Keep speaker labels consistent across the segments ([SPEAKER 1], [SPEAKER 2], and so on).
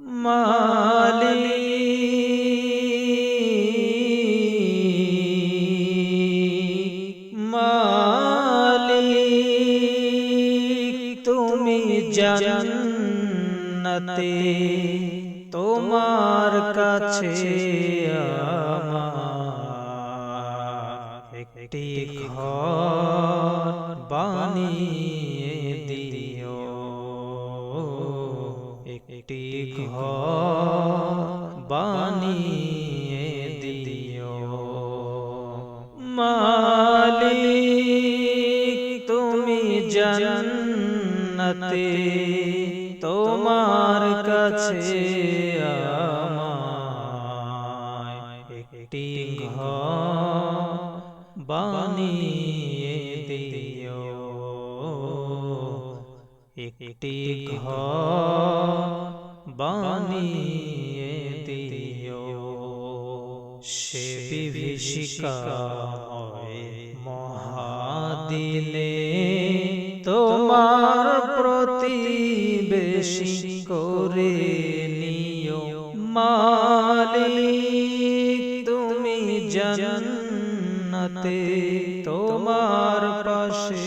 [SPEAKER 1] মালিক মালিক তুমি জান্নাতে তোমার কাছে আমার একটি ঘর। মালিক তুমি জান্নাতে তোমার কাছে একটি বানিয়ে দিও। একটি বানিয়ে দিও। সে বিভীষিকা তোমার প্রতিবেশী করে নিও। মালিক তুমি জান্নাতে তোমার পাশে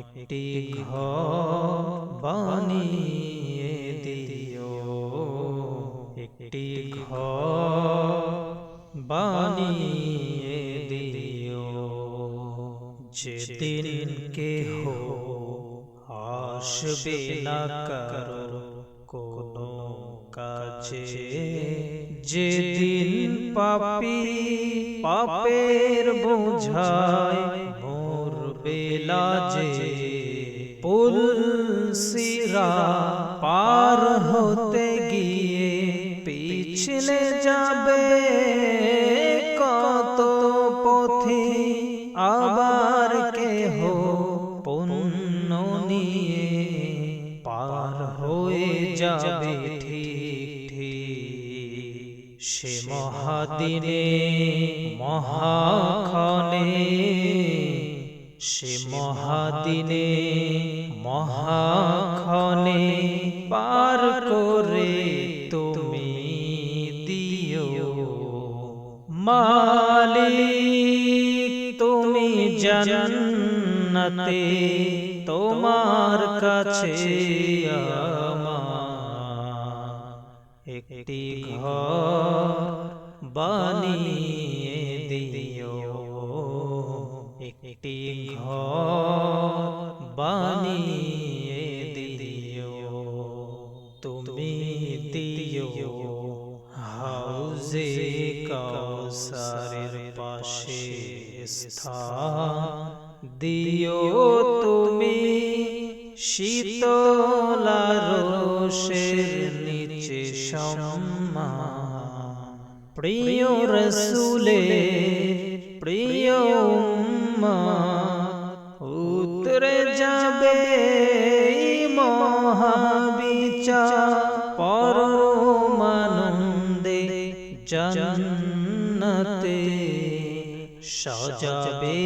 [SPEAKER 1] একটি ঘর বানিয়ে যেদিন কেহ আসবে না কারও কোনো কাজে যেদিন পাপি পাপের বোঝায় মোর বেলাজে পুল সিরা পার হতে গিয়ে পিছলে যাবে নিয়ে পার হয়ে যাবে ঠিক সে মহাদিনে মহাক্ষণে সে মহাদিনে মহাক্ষণে পার করে তুমি দিও। মালিক, তুমি জান্নাতে তোমার কাছে একটি ঘর বানিয়ে দিও। একটি ঘর বানিয়ে দিও। তুমি দিও হাউজে কাউসারের পাশে স্থান। দিও তুমি শীতলা রোষের নিচে সম্মান। প্রিয় রসুলে, প্রিয় উম্মত উতরে যাবে মহাবিচার পরমানন্দে জন্নতে সাজাবে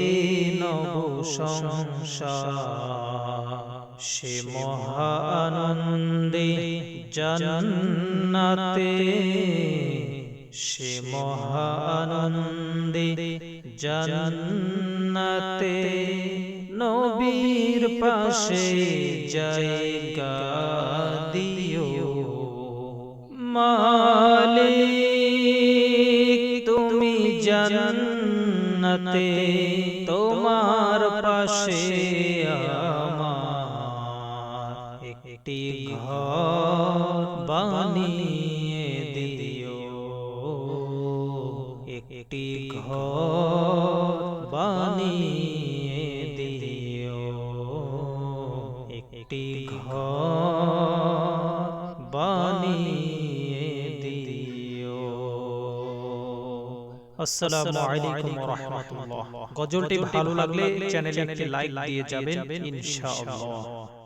[SPEAKER 1] নব সংসার সে মহানন্দে জন্নতে। সে মহানন্দে জন্নতে। নবীর পাশে জায়গা দিও। মালিক, তুমি জান্নাতে তোমার পাশে আমার একটি ঘর বানিয়ে দিও। একটি ঘর বানিয়ে দিও। একটি ঘর আসসালামু আলাইকুম ওয়া রাহমাতুল্লাহ। গজলটি ভালো লাগলে চ্যানেলে একটি লাইক দিয়ে যাবেন ইনশাআল্লাহ।